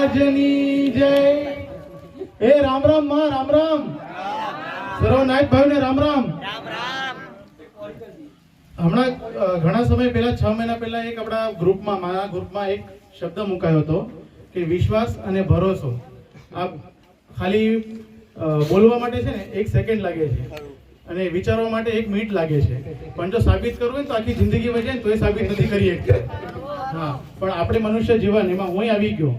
મહારાજની જય. એ રામ રામમાં, રામ રામ. સર્વ નાયક ભાઈ ને રામ રામ. હમણાં ઘણા સમય પહેલા, છ મહિના પહેલા એક આપણા ગ્રુપમાં, મારા ગ્રુપમાં એક શબ્દ મુકાયો હતો કે વિશ્વાસ અને ભરોસો. આ ખાલી બોલવા માટે છે ને, એક સેકન્ડ લાગે છે. અને વિચારવા માટે એક મિનિટ લાગે છે. પણ જો સાબિત કરવું હોય તો આખી જિંદગી વચ્ચે તો એ સાબિત નથી કરી એક હા, પણ આપણે મનુષ્ય જીવન, એમાં હું આવી ગયો.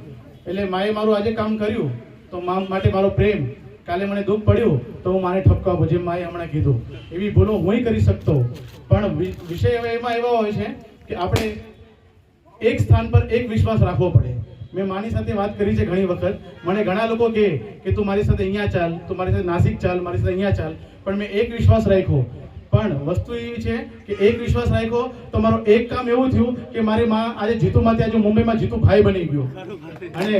એટલે માએ મારું આજે કામ કર્યું તો મા માટે મારો પ્રેમ. કાલે મને દુઃખ પડ્યું તો હું મારે ઠપકો આપું જેમ માએ હમણાં કીધું. એવી ભૂલો હું કરી શકતો. પણ વિષય એમાં એવા હોય છે કે આપણે એક સ્થાન પર એક વિશ્વાસ રાખવો પડે. મેં માની સાથે વાત કરી છે ઘણી વખત. મને ઘણા લોકો કહે કે તું મારી સાથે અહીંયા ચાલ, તું મારી સાથે નાસિક ચાલ, મારી સાથે અહીંયા ચાલ. પણ મેં એક વિશ્વાસ રાખ્યો પણ વસ્તુ એવી છે કે એક વિશ્વાસ રાખ્યો તો મારો એક કામ એવું થયું કે મારી માં આજે જીતુમાંથી આજે મુંબઈમાં જીતુ ભાઈ બની ગયો. અને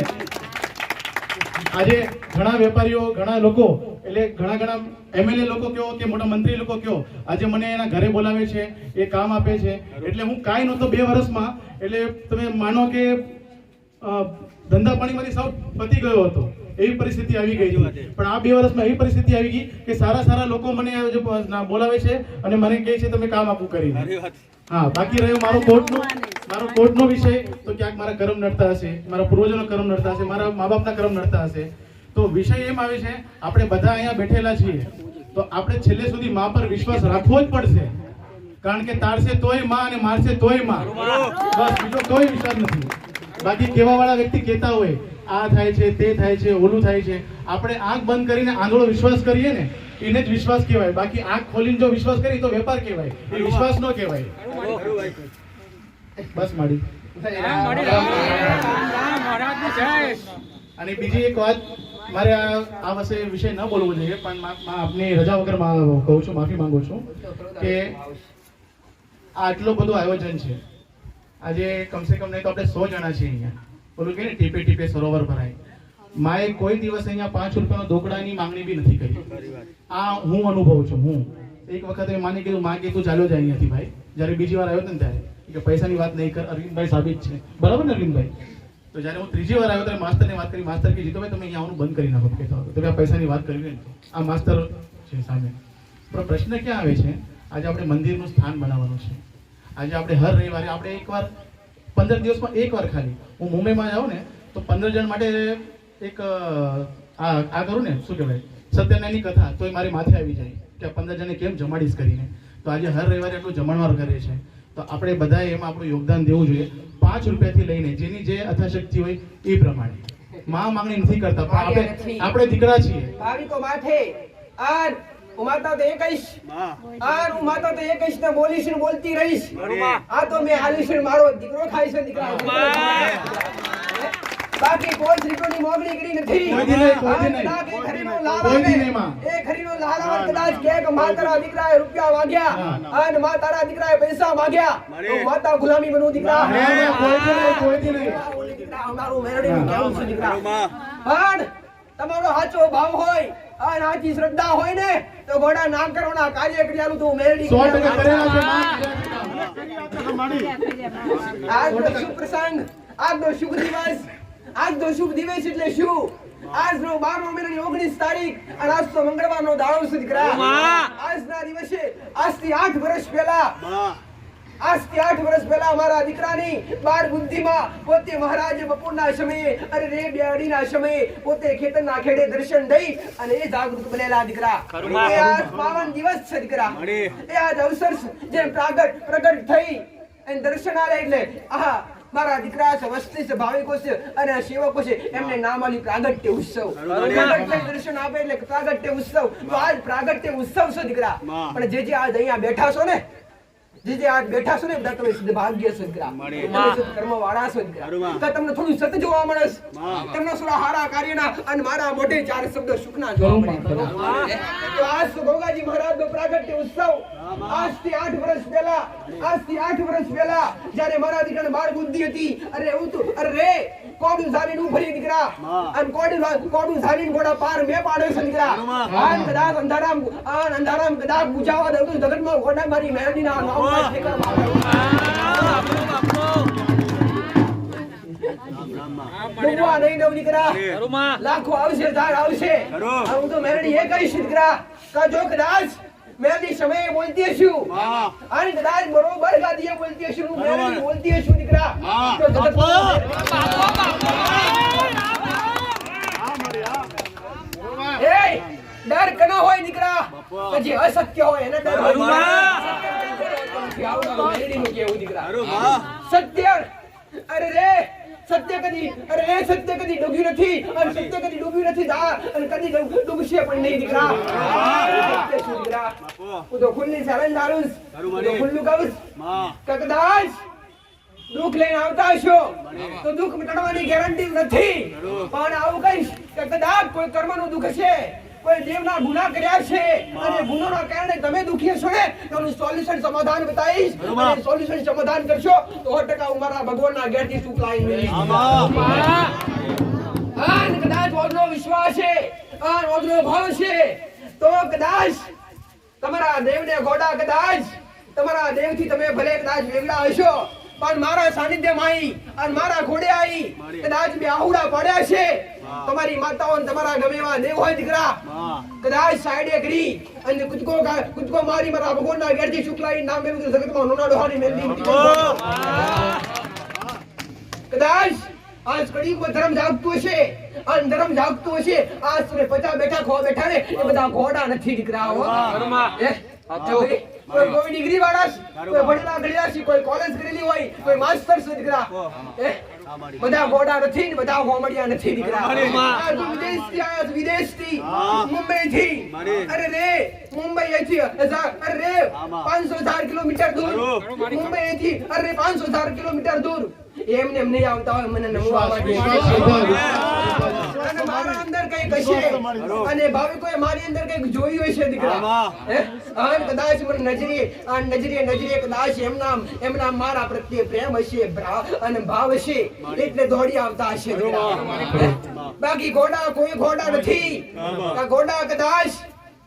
આજે ઘણા વેપારીઓ, ઘણા લોકો, એટલે ઘણા ઘણા એમએલએ લોકો કયો કે મોટા મંત્રી લોકો કયો, આજે મને એના ઘરે બોલાવે છે, એ કામ આપે છે. એટલે હું કાંઈ નહોતો બે વર્ષમાં, એટલે તમે માનો કે ધંધા પાણીમાંથી સૌ પતી ગયો હતો. એવી પરિસ્થિતિ આવી ગઈ હતી. પણ આ બે વર્ષમાં એવી પરિસ્થિતિ આવી ગઈ કે સારા સારા લોકો મને બોલાવે છે અને મને કહે છે તમે કામ આપું કરીને. હા બાકી રહ્યું મારો કોર્ટનું મારો કોર્ટનો વિષય તો ક્યાંક મારા કર્મ નડતા હશે મારા પૂર્વજોના કર્મ નડતા હશે મારા મા બાપના કર્મ નડતા હશે. તો વિષય એમ આવે છે આપણે બધા અહીંયા બેઠેલા છીએ. તો આપણે છેલ્લે સુધી મા પર વિશ્વાસ રાખવો જ પડશે. કારણ કે તારશે તોયમાં અને મારશે તોયમાં. બસ બીજો કોઈ વિશ્વાસ નથી. બાકી કેવા વાળા વ્યક્તિ કહેતા હોય આ થાય છે, તે થાય છે, ઓલું થાય છે. આપણે આંખ બંધ કરીને આંધળો વિશ્વાસ કરીએ ને, એને જ વિશ્વાસ કહેવાય. બાકી આંખ ખોલીને જો વિશ્વાસ કરીએ તો વેપાર કહેવાય. એ વિશ્વાસ ન કહેવાય. બસ માડી અને બીજી એક વાત, મારે આ વિશે વિષય ન બોલવો જોઈએ, પણ આપની રજા વગર કહું છું, માફી માંગુ છું કે આટલું બધું આયોજન છે. આજે કમસે કમ નહીં તો આપણે સો જણા છીએ અહીંયા. બોલું કે ટીપે ટીપે સરોવર ભરાય. માએ કોઈ દિવસ અહીંયા પાંચ રૂપિયાનો ઢોકળાની માંગણી બી નથી કરી. આ હું અનુભવું છું, હું. એક વખત મેં માની કીધું માં તું ચાલ્યો જાય અહીંયાથી ભાઈ. જ્યારે બીજી વાર આવ્યો ને ત્યારે. કે પૈસાની વાત નહીં કર, અરવિંદભાઈ સાબિત છે. બરાબર ને, અરવિંદભાઈ? તો જ્યારે હું ત્રીજી વાર આવ્યો ત્યારે માસ્તરને વાત કરી, માસ્તર કે જીતોભાઈ તમે અહીંયા આવવાનું બંધ કરી નાખો. હતો. તો કે આ પૈસાની વાત કરી ને. આ માસ્તર છે સામે. પણ પ્રશ્ન ક્યાં આવે છે? આજે આપણે મંદિરનું સ્થાન બનાવવાનું છે. આજે આપણે હર રવિવારે આપણે એકવાર પંદર દિવસમાં એક વાર ખાલી. હું મુંબઈમાં જાઉં ને તો પંદર જણ માટે એક આ આ કરું ને શું કહેવાય સત્યનારાયણની કથા તો એ મારી માથે આવી જાય કે પંદર જણને કેમ જમાડીશ કરીને. તો આજે હર રવિવારે એટલું જમણવાર કરે છે. તો આપણે બધાએ એમાં આપણું યોગદાન દેવું જોઈએ. પાંચ રૂપિયાથી લઈને જેની જે અથાશક્તિ હોય એ પ્રમાણે. માં માંગણી નથી કરતા પણ આપણે આપણે દીકરા છીએ. ભાવિ માથે. આર હું માતા તો એકઈશ આર હું માતા તો એકઈશ ને બોલીશ ને બોલતી રહીશ. આ તો મેં હાલીશ ને મારો દીકરો ખાઈશ છે દીકરા. બાકી કોઈ શ્રીકોની મોગણી કરી નથી. આ એ ખરીનો લાલ કોઈથી આવે, નહીં, માં. એ ખરીનો લાલ આવે કદાચ કે મા તારા દીકરાએ રૂપિયા માગ્યા. અને મા તારા દીકરાએ પૈસા માગ્યા. તો માતા ગુલામી બનવું ના, ના, છે દીકરા. પણ તમારો સાચો ભાવ હોય. અને સાચી શ્રદ્ધા હોય ને તો ઘોડા ના કરોના કાર્ય ક્રિયાનું તો મેરડી સો ટકા કરેલા છે શુભ પ્રસંગ આજનો શુભ દિવસ આજનો શુભ દિવસ એટલે શું? આજનો બારમો મહિનાની ઓગણીસ તારીખ અને આજ તો મંગળવારનો દાડો સુધી દીકરા આજના દિવસે આજથી આઠ વર્ષ પહેલા આજથી આઠ વર્ષ પહેલા મારા દીકરાની બાળ બુદ્ધિમાં પોતે મહારાજ બપોરના સમયે અરે રે બેડીના સમયે પોતે ખેતરના ખેડે દર્શન દઈ અને એ જાગૃત બનેલા દીકરા. એ આજ પાવન દિવસ છે દીકરા. એ આજ અવસર જેમ પ્રાગટ પ્રગટ થઈ અને દર્શન આલે એટલે આહા મારા દીકરા છે વસ્તી છે ભાવિકો છે અને સેવકો છે એમને નામ આલ્યું પ્રાગટ્ય ઉત્સવ. થઈ દર્શન આપે એટલે પ્રાગટ્ય ઉત્સવ. તો આજ પ્રાગટ્ય ઉત્સવ છે દીકરા. પણ જે જે આજ અહીંયા બેઠા છો ને જે જે આજ બેઠા છો ને બધા તમે સિદ્ધ ભાગ્ય દીકરા કર્મ વાળા છો તો તમને થોડું સત જોવા મળે છે. તમને થોડા હારા કાર્યના અને મારા મોઢે ચાર શબ્દો સુખના જોવા મળે. તો આજ તો ગોગાજી મહારાજનો પ્રાગટ્ય ઉત્સવ. આજથી આઠ વર્ષ પહેલા આજથી આઠ વર્ષ પહેલા જ્યારે મારા દીકરાને બાળ બુદ્ધિ હતી. અરે એવું તો અરે કોડું ઝાલીને ઉભરી દીકરા. અને કોડું કોડું ઝાલીને ઘોડા પાર મેં પાડ્યો છે દીકરા. આન કદાચ અંધારામ આન અંધારામ કદાચ બુજાવા દઉં તો જગતમાં ઘોડા મારી મેરડીના નામમાં ઠેકર મારો ડૂબવા નહીં દઉં દીકરા. લાખો આવશે ધાર આવશે. હું તો મેરડી એ કહીશ દીકરા. કા જો કદાચ મેરડી સમય બોલતી છું અને કદાચ બરોબર ગાદીએ બોલતી છું મેરડી બોલતી છું દીકરા. તો જગતમાં એ ડર કનો હોય દીકરા કે જે અસત્ય હોય એને સત્ય. અરે રે સત્ય કદી અરે એ સત્ય કદી ડૂબ્યું નથી. અને સત્ય કદી ડૂબ્યું નથી દા. અને કદી ડૂબશે પણ નહીં દીકરા. સત્ય શું દીકરા? હું તો ખુલ્લી સરન છું. હું તો ખુલ્લું કહું. કે કદાચ દુઃખ લઈને આવતા હશો. તો દુઃખ મટાડવાની ગેરંટી નથી. પણ આવું કહીશ કે કદાચ કોઈ કર્મનું દુઃખ છે કોઈ દેવના ગુના કર્યા છે અને ગુનોના કારણે તમે દુખી છો ને તો હું સોલ્યુશન સમાધાન બતાવીશ અને સોલ્યુશન સમાધાન કરશો તો 100% હું મારા ભગવાનના ઘેરથી સુખ લાવીને મેળવીશ. હા, કદાચ ઓજનો વિશ્વાસ છે આ ઓજનો ભાવ છે તો કદાચ તમારા દેવને ગોડા કદાચ તમારા દેવથી તમે ભલે કદાચ વેગળા હશો પણ મારા સાનિધ્યમાં આવી અને મારા ઘોડે આવી કદાચ બે આહુડા પડ્યા છે તમારી માતાઓ તમારા ગમે એવા દેવ હોય દીકરા કદાચ સાઈડે કરી અને કુદકો કુદકો મારી મારા ભગવાનના ઘેરથી શુક્લાઈ નામ તો જગતમાં નોના ડોહાની મેલડી કદાચ આજ કડી કોઈ ધર્મ જાગતું હશે અને ધર્મ જાગતું હશે આજ તમે પચા બેઠા ખો બેઠા ને એ બધા ઘોડા નથી દીકરાઓ હે? કોઈ કોઈ ડિગ્રી વાળા છે, કોઈ ભણેલા ગણેલા છે કોઈ કોલેજ કરેલી હોય કોઈ માસ્ટર છે દીકરા? બધા ગોડા નથી ને બધા હોમડિયા નથી નીકળ્યા વિદેશથી આયા વિદેશથી. મુંબઈથી. અરે રે મુંબઈ અહીંથી. અરે રે પાંચસો હજાર કિલોમીટર દૂર. મુંબઈથી અરે પાંચસો હજાર કિલોમીટર દૂર. એમને એમ નહીં આવતા હોય મને નમવા માટે. અને મારા અંદર કંઈક હશે અને ભાવિકોએ મારી અંદર કંઈક જોયું છે દીકરા? અને કદાચ મને નજરે આ નજરે નજરે કદાચ એમના એમના મારા પ્રત્યે પ્રેમ હશે અને ભાવ હશે એટલે દોડી આવતા હશે બાકી ઘોડા કોઈ ઘોડા નથી. આ ઘોડા કદાચ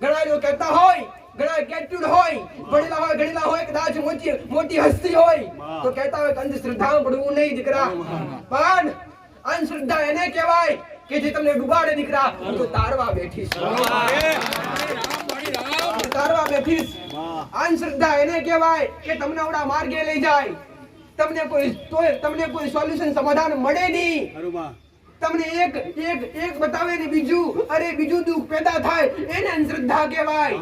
ઘણા લોકો કહેતા હોય ઘણા કેટ્યુડ હોય ભણેલા હોય ગણેલા હોય કદાચ મોટી મોટી હસ્તી હોય તો કહેતા હોય કે અંધશ્રદ્ધામાં પડવું નહીં દીકરા. પણ અંધશ્રદ્ધા એને કહેવાય કે જે તમને ડુબાડે દીકરા હું તો તારવા બેઠી છું તારવા બેઠી અંધશ્રદ્ધા એને કહેવાય કે તમને આવડા માર્ગે લઈ જાય. તમને કોઈ તમને કોઈ સોલ્યુશન સમાધાન મળે નહીં. તમને એક એક એક બતાવે ને બીજું અરે બીજું દુઃખ પેદા થાય એને અંધશ્રદ્ધા કહેવાય.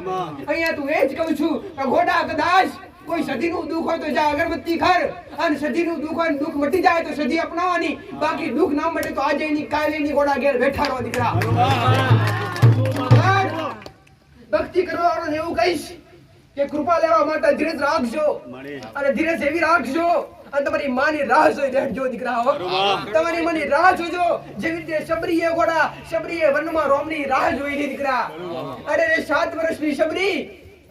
અહીંયા તું એ જ કહું છું કે ઘોડા કદાચ કોઈ સધીનું દુઃખ હોય તો જા અગરબત્તી ખર. અને સધીનું દુઃખ હોય દુઃખ મટી જાય તો સધી અપનાવવાની. બાકી દુઃખ ના મટે તો આજે ની કાલે ની ઘોડા ઘેર બેઠા રહો દીકરા. ભક્તિ કરવા વાળાને એવું કહીશ કે કૃપા લેવા માટે ધીરજ રાખજો. અને ધીરજ એવી રાખજો. અને તમારી માની રાહ જોઈ રહેજો દીકરાઓ તમારી માની રાહ જોજો. જેવી રીતે શબરીએ ઘોડા શબરીએ વનમાં રોમની રાહ જોઈ દીકરા. અરે સાત વર્ષની શબરી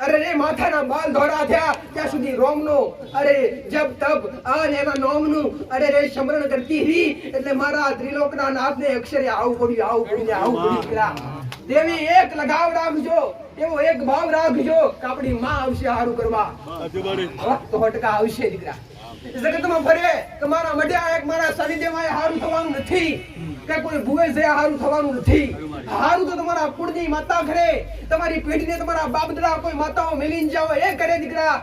અરે રે માથાના બાલ ધોરા થયા. ત્યાં સુધી રોમનો, અરે જબ તબ અને એના નોમનું, અરે રે સ્મરણ કરતી રહી. એટલે મારા ત્રિલોકના નાથને અક્ષરે આવું પડ્યું આવું પડ્યું આવું પડ્યું દેવી એક લગાવ રાખજો, એવો એક ભાવ રાખજો આપણી માં આવશે હારું કરવા. તો હટકા આવશે દીકરા. જગતમાં ફરે કે મારા મઢ્યા એક મારા સાનિધ્યમાં એ હારું થવાનું નથી. કે કોઈ ભૂવે છે હારું થવાનું નથી. હારું તો તમારા કુળની માતા કરે તમારી પેઢીને તમારા બાપદરા કોઈ માતાઓ મેલીને જાઓ એ કરે દીકરા.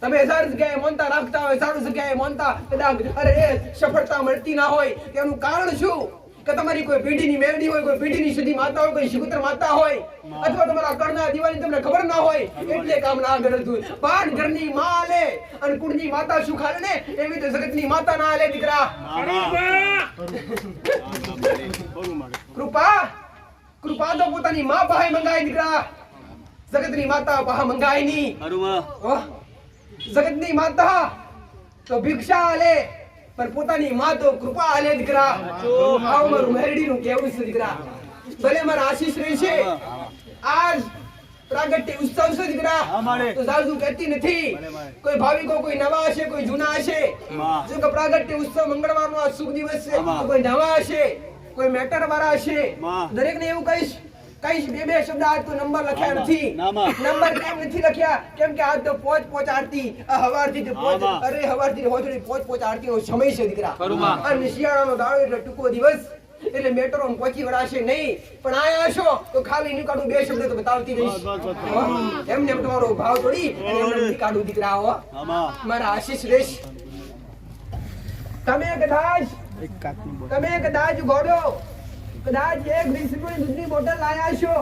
તમે હજાર જગ્યાએ મોનતા રાખતા હોય, સારું જગ્યાએ મોનતા કદાચ અરે સફળતા મળતી ના હોય, તેનું કારણ શું? કે તમારી કોઈ પેઢીની મેરડી હોય કોઈ પેઢીની સુધી માતા હોય કોઈ શિગુતર માતા હોય અથવા તમારા કણના દિવાળી તમને ખબર ના હોય એટલે કામ ના હતું પણ ઘરની માં આલે અને કુળની માતા સુખ આલે ને એવી તો જગતની માતા ના આલે દીકરા. કૃપા કૃપા તો પોતાની માં પાસે મંગાય દીકરા. જગતની માતા બહા મંગાય ઓહ, જગતની માતા તો ભિક્ષા આલે પણ પોતાની માં તો કૃપા આલે દીકરા. આવ મારું મેરડીનું કેવું છે દીકરા. ભલે મારા આશીષ રહી છે. આજ પ્રાગટ્ય ઉત્સવ છે દીકરા. તો સાજુ કહેતી નથી. કોઈ ભાવિકો કોઈ નવા હશે કોઈ જૂના હશે. જો કે પ્રાગટ્ય ઉત્સવ મંગળવારનો આ શુભ દિવસ છે. કોઈ નવા હશે કોઈ મેટર વાળા હશે. દરેકને એવું કહીશ કઈશ બે બે શબ્દ આજ તો નંબર લખ્યા નથી. નંબર કેમ નથી લખ્યા? કેમ કે આજ તો પોચ પોચ આરતી. હવારથી પોચ અરે હવારથી હોજડી પોચ પોચ આરતી નો સમય છે દીકરા. અને શિયાળાનો દાડો એટલે ટૂંકો દિવસ. એટલે મેટરો પહોંચી વળાશે નહીં. પણ આયા છો તો ખાલી નીકાળું બે શબ્દ તો બતાવતી જઈશ એમને એમ તમારો ભાવ તોડી એમને નીકાળું દીકરા હો. મારા આશીષ રેશ. તમે કદાચ તમે કદાચ ગોડો કદાચ એક વીસ રૂપિયાની દૂધની બોટલ લાયા છો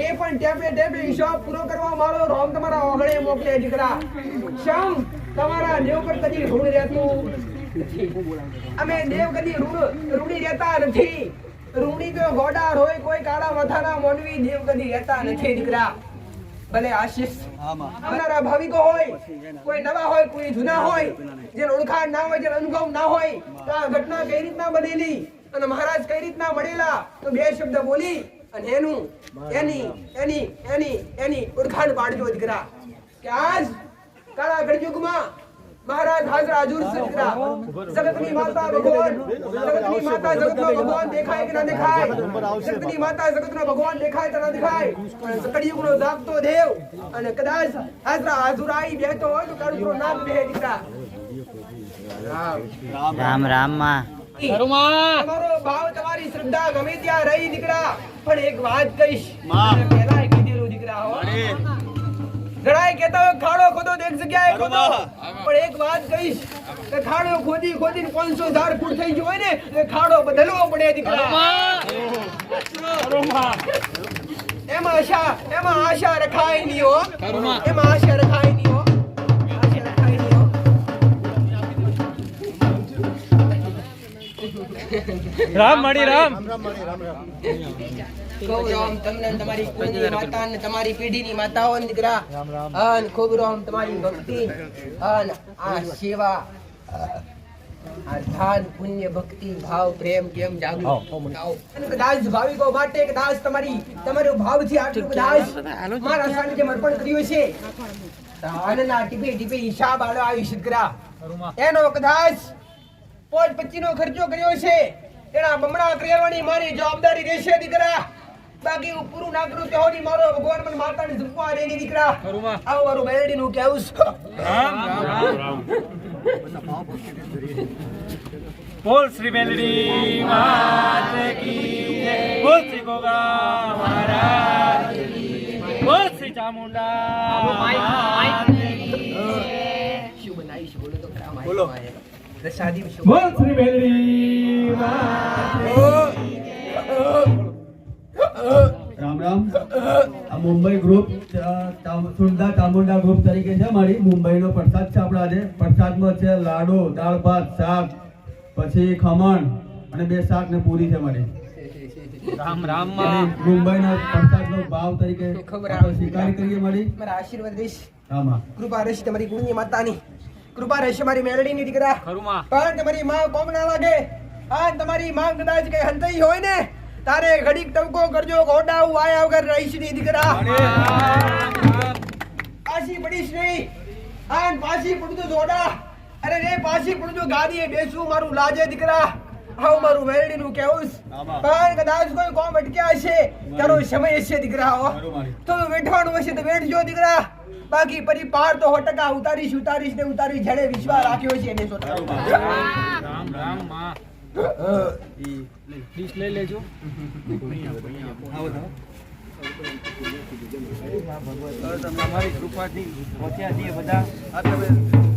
એ પણ ટેપે ટેપે હિસાબ પૂરો કરવા મારો. રોમ તમારા ઓગણે મોકલે દીકરા. શમ તમારા દેવ પર કદી ઋણ રહેતું અમે દેવ કદી ઋણ ઋણી રહેતા નથી. ઋણી તો ગોડા હોય કોઈ કાળા માથાના મોનવી દેવ કદી રહેતા નથી દીકરા. ભલે આશીષ. આવનારા ભાવિકો હોય કોઈ નવા હોય કોઈ જૂના હોય જેને ઓળખાણ ના હોય જેને અનુભવ ના હોય તો આ ઘટના કઈ રીતના બનેલી? અને મહારાજ કઈ રીતના મળેલા? તો બે શબ્દ બોલી અને એનું, એની એની એની એની ઓળખાણ પાડજો દીકરા. કે આજ કાળા કળયુગમાં મહારાજ હાજર હાજુર છે જગતની માતા ભગવાન, જગતની માતા જગતનો ભગવાન દેખાય કે ના દેખાય? જગતની માતા જગતનો ભગવાન દેખાય કે ના દેખાય? પણ કળિયુગનો જાગતો દેવ અને કદાચ હાજરા આવી બેહતો હોય તો કળયુગનો નાગ બે દીકરા. રામ રામમાં. તમારો ભાવ તમારી શ્રદ્ધા ગમે ત્યાં રહી દીકરા પણ એક વાત કહીશ. અને કીધેલું દીકરા હો. ઘણાય કહેતા હોય ખાડો ખોદો એક જગ્યાએ ખોદો. પણ એક વાત કહીશ કે ખાડો ખોદી ખોદીને 500 ઝાડ ફૂટ થઈ ગયો હોય ને એ ખાડો બદલવો પડે દીકરા. એમાં આશા એમાં આશા રખાય નહીં હો. એમાં આશા રખાય રામ મળી રામ. ખૂબ રામ તમને તમારી કુળની માતા ને તમારી પેઢીની માતાઓ દીકરા. અન ખૂબ રામ તમારી ભક્તિ અન આ સેવા આ દાન પુણ્ય ભક્તિ ભાવ પ્રેમ કેમ જાગૃત કદાચ ભાવિકો માટે કદાચ તમારી તમારો ભાવથી આટલું કદાચ મારા સાનિધ્યમ અર્પણ કર્યું છે આનંદના ટીપે ટીપે હિસાબ આલો આવી શકરા એનો કદાચ પોચ પચીનો ખર્ચો કર્યો છે. એના બમણા કરવાની મારી જવાબદારી રહેશે દીકરા. બાકી હું પૂરું ના કરું તો હોની મારો. ભગવાન મને માતાને ઝુંપવા રે ની દીકરા. આવું મારું બેડી નું કેવું છે. બોલ શ્રી મેલડી માત કી જય. બોલ શ્રી ગોગા મહારાજ કી બોલ શ્રી ચામુંડા માત કી જય. શું બનાવી છે બોલો તો ખરા બોલો. પ્રસાદી બોલ શ્રી મેલડી રામ રામ. આ મુંબઈ ગ્રુપ સુંદા ચામુંડા ગ્રુપ તરીકે છે મારી. મુંબઈનો પ્રસાદ છે આપણે આજે. પ્રસાદમાં છે લાડુ દાળ ભાત શાક પછી ખમણ અને બે શાક ને પૂરી છે મારી. રામ રામ મુંબઈનો પ્રસાદનો ભાવ તરીકે સ્વીકાર કરીએ મારી. આશીર્વાદ દઈશ. રામ. કૃપા રહેશે તમારી ગુણની માતાની. કૃપા રહેશે મારી મેલડીની દીકરા. ખરુમાં. પણ તમારી માં કોમ ના લાગે. હા તમારી માં કદાચ કઈ હંતઈ હોય ને તારે ઘડીક ટવકો કરજો ગોડા હું આયા વગર રહીશની દીકરા પાછી પડીશ નહીં. આન પાછી પડું જોડા. અરે રે પાછી પડું ગાડીએ બેસું મારું લાજે દીકરા. આવું મારું વેરડી નું કેવું પણ કદાચ કોઈ કોમ અટક્યા હશે તારો સમય હશે દીકરા હો. તો બેઠવાનું હશે તો બેઠજો દીકરા. બાકી પરી પાર તો સો ટકા ઉતારીશ ઉતારીશ ને ઉતારી જડે વિશ્વાસ રાખ્યો છે એને સો રામ રામમાં ડીશ લઈ લેજો તમારી કૃપાથી પહોંચ્યા છીએ બધા આ તમે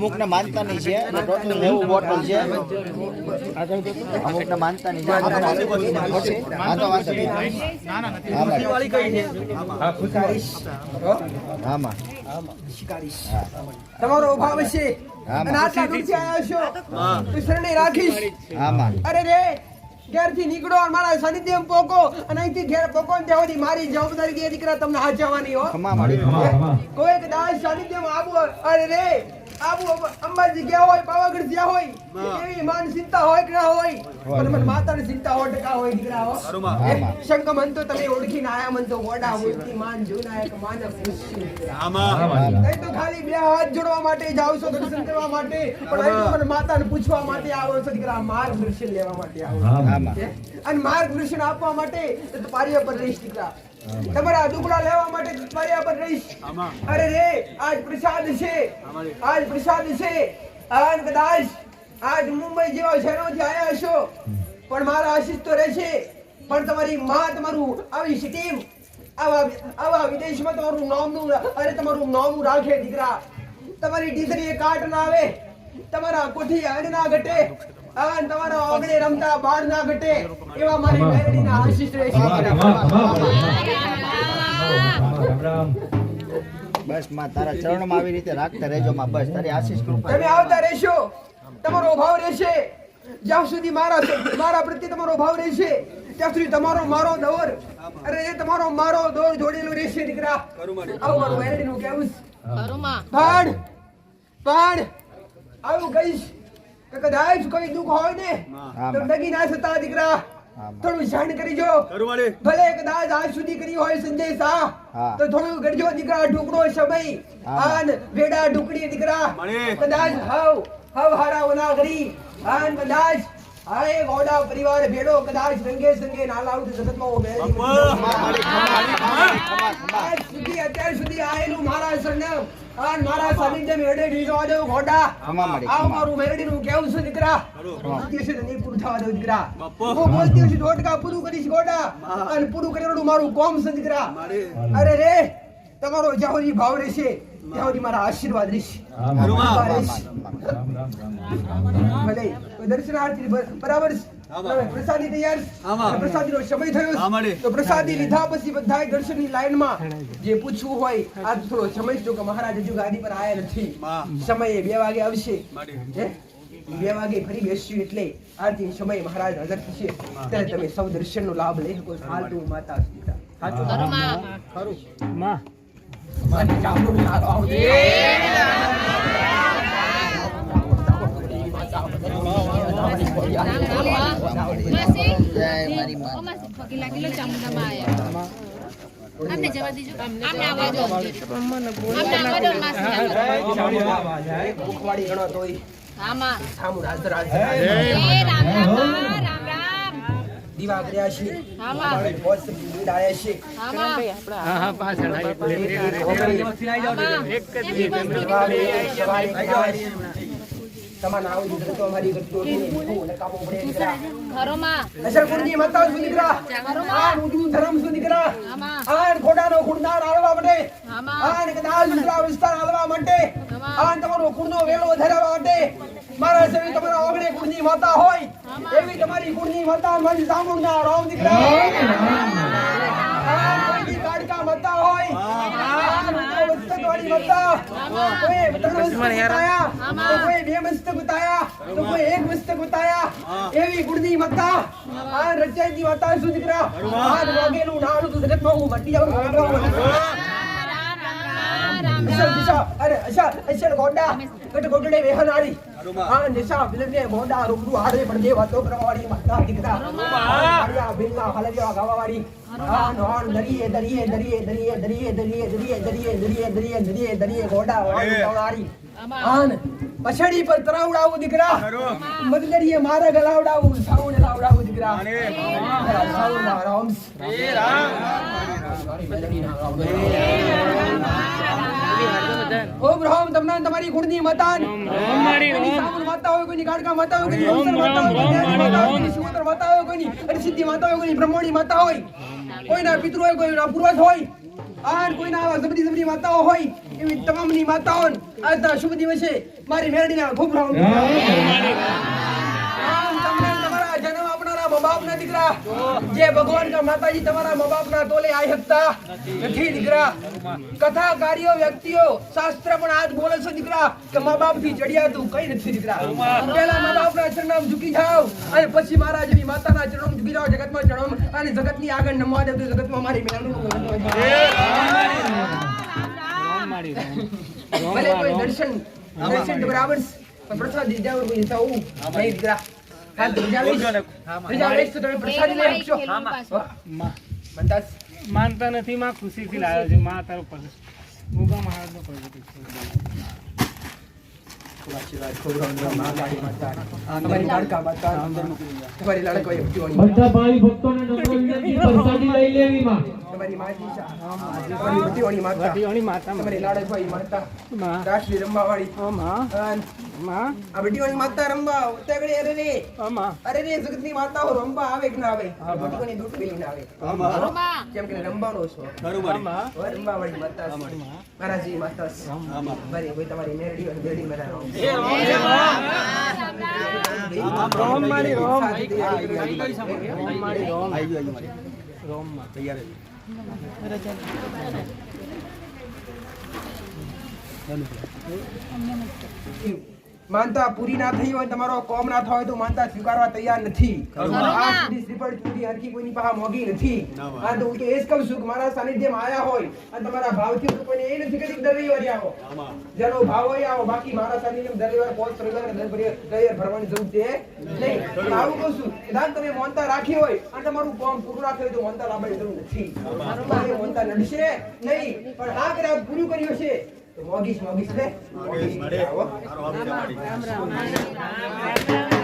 અમુકને માનતા નહીં છે અને ટોટલ નેવું બોટલ છે. અમુકને માનતા નહીં છે હા તો વાંધો છે અરે રે ઘેરથી નીકળો અને મારા સાનિધ્યમ પોકો. અને અહીંથી ઘેર પોકો ને મારી જવાબદારી દીકરા તમને હાથ જવાની હો. કોઈ દાસ સાનિધ્યમ આવો અરે રે આવું અંબાજી ગયા હોય પાવાગઢ ગયા હોય એવી માન ચિંતા હોય કે ના હોય. પણ મને માતાની ચિંતા હોય ટકા હોય દીકરા હો. શંકર મન તો તમે ઓળખીને આયા મન તો ઓડા મૂર્તિ માન જુનાયક માન આમાં તઈ તો ખાલી બે હાથ જોડવા માટે જાવ છો દર્શન કરવા માટે. પણ અહીં મને માતાને પૂછવા માટે આવો છો દીકરા માર્ગદર્શન લેવા માટે આવો અને માર્ગ દર્શન આપવા માટે તો પારિયા પર રહીશ દીકરા. તમારા દુકડા લેવા માટે તો પર રહીશ. અરે રે આજ પ્રસાદ છે. આજ પ્રસાદ છે. આન કદાચ આજ મુંબઈ જેવા શહેરોથી આવ્યા છો પણ મારા આશીષ તો રહેશે. પણ તમારી માં તમારું આવી સિટીમ આવા આવા વિદેશમાં તમારું નામનું અરે તમારું નામું રાખે દીકરા. તમારી ડીઝરી કાટ ના આવે. તમારા કોઠી અન્ન ના ઘટે. અને તમારા ઓગણે રમતા બાર ના ઘટે એવા મારી મેરડીના આશીષ રહેશે બસમાં તારા ચરણમાં આવી રીતે રાખતા રહેજો માં. બસ તારી આશીષ કૃપા તમે આવતા રહેશો. તમારો ભાવ રહેશે. જ્યાં સુધી મારા મારા પ્રત્યે તમારો ભાવ રહેશે ત્યાં સુધી તમારો મારો દોર અરે એ તમારો મારો દોર જોડેલો રહેશે દીકરા. આવું મારું મેરડીનું કેવું છે. પણ પણ આવું કહીશ. કે કદાચ કોઈ દુઃખ હોય ને તો. ડગી ના થતા દીકરા. થોડું જાણ કરીજો ભલે કદાચ આજ સુધી કરી હોય સંજય શાહ. તો થોડું કરજો દીકરા ઢુકડો સમય. આન વેડા ઢુકડી દીકરા. કદાચ હવ હવ હારા ઓના કરી. આન કદાચ હાય ગોડા પરિવાર ભેડો કદાચ રંગે સંગે નાલા ઉઠ જગતમાં ઓ મેળી આજ સુધી અત્યાર સુધી આયેલું મારા સરનામ. આન મારા સલીમ જે મેરડી જો આજો ઘોડા. આમાં મળી આ મારું મેરડી નું કેવું છે દીકરા. બોલતી છે નહીં પૂરું થવા દીકરા. હું બોલતી છું ઢોટકા પૂરું કરીશ ઘોડા. અને પૂરું કરેલું મારું કોમ છે દીકરા. અરે રે તમારો જાવરી ભાવ રહેશે. જાવરી મારા આશીર્વાદ રહેશે. ભલે દર્શનાર્થી બરાબર છે. બરાબર, પ્રસાદી તૈયાર. પ્રસાદીનો સમય થયો. તો પ્રસાદી લીધા પછી બધાય દર્શનની લાઈનમાં જે પૂછવું હોય આજ થોડો સમય જો કે મહારાજ હજુ ગાદી પર આયા નથી. સમયે બે વાગે આવશે? બે વાગે ફરી બેસ્યું એટલે આરતી સમયે મહારાજ હાજર થશે. ત્યારે તમે સૌ દર્શનનો લાભ લઈ શકો. માતા સીતા. આવજે. દિવાગ્ર્યા છે તમારે આવું દીકરો તો અમારી કરતો ઘરોમાં. અસર કુંજી મતાવ સુ દીકરા આ મુજુ ધરમ સુ દીકરા આણ ખોડાનો ખુરદાર આળવા માટે. આણ કદાલ દીકરા વિસ્તાર આળવા માટે. આ તમારો કુંડો વેલો ધરાવા માટે. મારા સેવી તમારા ઓગણે કુંજી માતા હોય. એવી તમારી કુંજી માતા મારી સામુંડા રામ દીકરા આણ કોઈ કાડકા માતા હોય. करता कोई बताया तो एक मस्तक बताया એવી ગુણની મતા આ રચાઈની મતા શું દીકરા આ વાગેલું નાનું તું જગત હું મટી જાઉં અરે અશા અશા ગોડા કટ ગોડડે વેહનારી આ નિશા બિલને ગોડા રૂબરૂ આડે પણ જે વાતો કરવાવાળી મતા દીકરા રૂમા હરિયા બિલના હલવ્યા દરિયે દરિયે દરિયે દરિયે દરિયે દરિયે દરિયે દરિયે દરિયે દરિયે દરિયે દરિયે ગોડા વાળી આન દીકરા ઓમ રામ તમને તમારી ગુણની મતાન. ઓમ મારી માતા હોય કોઈની કાડકા માતા હોય કોઈની ગાડકા માતા હોય કોઈની ઓમ માતા હોય કોઈની સુમંત્ર માતા હોય કોઈની અરિસિદ્ધિ માતા હોય કોઈની બ્રહ્મણી માતા હોય કોઈના પિતૃ હોય કોઈના પૂર્વજ હોય આન કોઈના આવા જબરી જબરી માતાઓ હોય એવી તમામની માતાઓને આજના શુભ દિવસે મારી મેરડીના ખૂબ રામ મા બાપના દીકરા જે ભગવાન મા આજ મા બાપ મા પછી મારા જેવી માતાના ચરણામ ઝૂકી જાઓ જગતમાં ચરણામ અને જગતની આગળ નમવા દેવું જગતમાં મારી ભલે કોઈ દર્શન દર્શન બરાબર પ્રસાદ દીધા હોય કોઈ હું નહીં દીકરા માનતા નથી માં ખુશીથી લાવ્યો છે. માં તારો પર મુગા મહારાજ નો તમારી છે બધા ભક્તોને નમ્ર પ્રસાદી લઈ લેવી માં. તમારી માજી તમારી ભક્તિઓની માતા ઘણી માતા તમારી લાડકભાઈ માતા માં રાષ્ટ્રી રંબાવાળી અન આ ભટીઓની માતા રંબા ઉતાગળે અરે રે અરે રે જગતની માતાઓ રંબા આવે કે ના આવે ભટીઓની દૂધ પેલી ના આવે કેમ કે રંબાનો છો રંબાવાળી માતા મારાજી માતા છે. કોઈ તમારી મેરડી હોય બેડી મારા રોમ મારી રોમ તૈયારી. રોમ મારી રોમ આવી ગયો મારી રોમ તૈયાર માનતા પૂરી ના થઈ હોય તમારો કોમ ના થાય તો માનતા સ્વીકારવા તૈયાર નથી. આ સુધી શ્રીફળ ચૂંટી હરકી કોઈની પાસે મોગી નથી. આ તો હું તો એ જ કહું છું કે મારા સાનિધ્યમાં આયા હોય અને તમારા ભાવથી તો કોઈને એ નથી કદી દર રવિવારે આવો. જેનો ભાવ હોય આવો. બાકી મારા સાનિધ્યમાં દર રવિવારે પાંચ રવિવારે દર રવિવારે ભરવાની જરૂર છે નહીં. આવું કહું છું કે દાન તમે મોનતા રાખી હોય અને તમારું કોમ પૂરું રાખ્યું હોય તો મોનતા લાવવાની જરૂર નથી. મોનતા નડશે નહીં. પણ આ કર્યા પૂરું કર્યું છે તો મોગીશ મોગીશ લે મોગીશ આવો. રામ રામ.